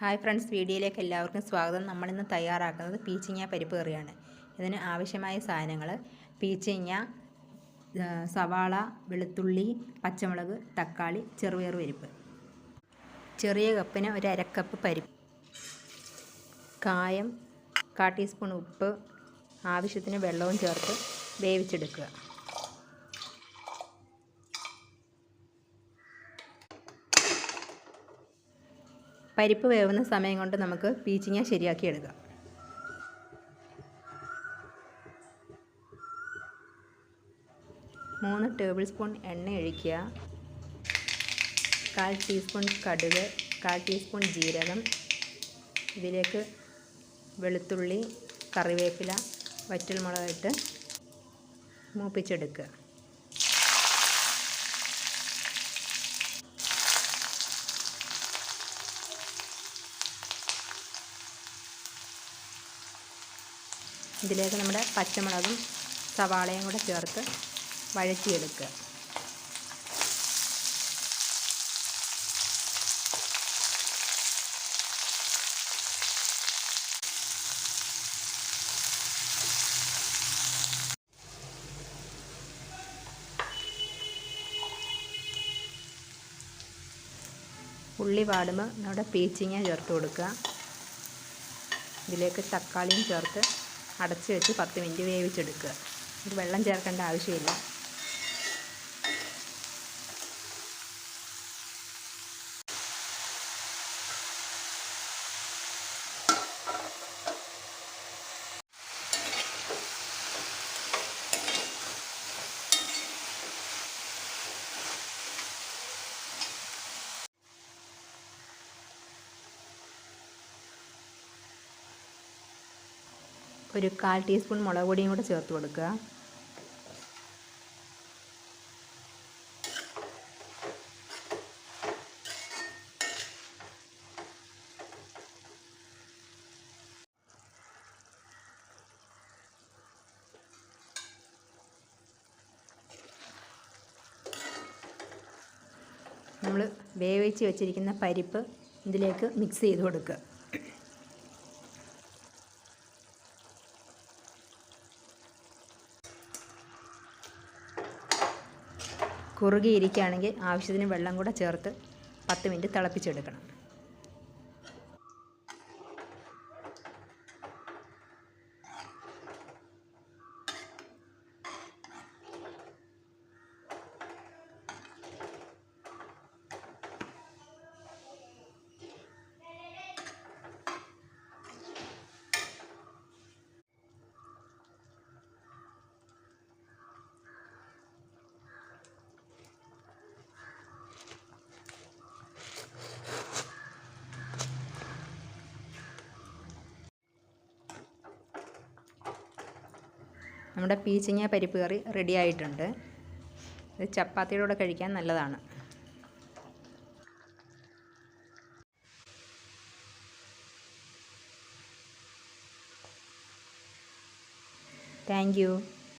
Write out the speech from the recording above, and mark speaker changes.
Speaker 1: Hi friends വീഡിയോയിലേക്ക് എല്ലാവർക്കും സ്വാഗതം. നമ്മളിന്ന് തയ്യാറാക്കുന്നത് പീച്ചിങ്ങ പരിപ്പ് കറിയാണ്. ഇതിന് ആവശ്യമായ സാധനങ്ങൾ പീച്ചിങ്ങ സവാള വെളുത്തുള്ളി പച്ചമുളക് തക്കാളി ചെറുപയർ പരിപ്പ്. ചെറിയ കപ്പിന് ഒരു അരക്കപ്പ് പരിപ്പ് കായം കാ ടീസ്പൂൺ ഉപ്പ് ആവശ്യത്തിന് വെള്ളവും ചേർത്ത് വേവിച്ചെടുക്കുക. പരിപ്പ് വേവുന്ന സമയം കൊണ്ട് നമുക്ക് പീച്ചിങ്ങ ശരിയാക്കി എടുക്കാം. മൂന്ന് ടേബിൾ സ്പൂൺ എണ്ണ ഒഴിക്കുക. കാൽ ടീസ്പൂൺ കടുക് കാൽ ടീസ്പൂൺ ജീരകം ഇതിലേക്ക് വെളുത്തുള്ളി കറിവേപ്പില വറ്റൽമുളകിട്ട് മൂപ്പിച്ചെടുക്കുക. ഇതിലേക്ക് നമ്മുടെ പച്ചമുളകും സവാളയും കൂടെ ചേർത്ത് വഴറ്റിയെടുക്കുക. ഉള്ളി വാടുമ്പോൾ നമ്മുടെ പീച്ചിങ്ങ ചേർത്ത് കൊടുക്കുക. ഇതിലേക്ക് തക്കാളിയും ചേർത്ത് അടച്ച് വെച്ച് പത്ത് മിനിറ്റ് വേവിച്ചെടുക്കുക. ഇത് വെള്ളം ചേർക്കേണ്ട ആവശ്യമില്ല. ഒരു കാൽ ടീസ്പൂൺ മുളക് പൊടിയും കൂടെ ചേർത്ത് കൊടുക്കുക. നമ്മൾ വേവിച്ച് വെച്ചിരിക്കുന്ന പരിപ്പ് ഇതിലേക്ക് മിക്സ് ചെയ്ത് കൊടുക്കുക. കുറുകിയിരിക്കുകയാണെങ്കിൽ ആവശ്യത്തിന് വെള്ളം കൂടെ ചേർത്ത് പത്ത് മിനിറ്റ് തിളപ്പിച്ചെടുക്കണം. നമ്മുടെ പീച്ചിങ്ങ പരിപ്പ് കറി റെഡി ആയിട്ടുണ്ട്. ഇത് ചപ്പാത്തിയുടെ കൂടെ കഴിക്കാൻ നല്ലതാണ്. താങ്ക്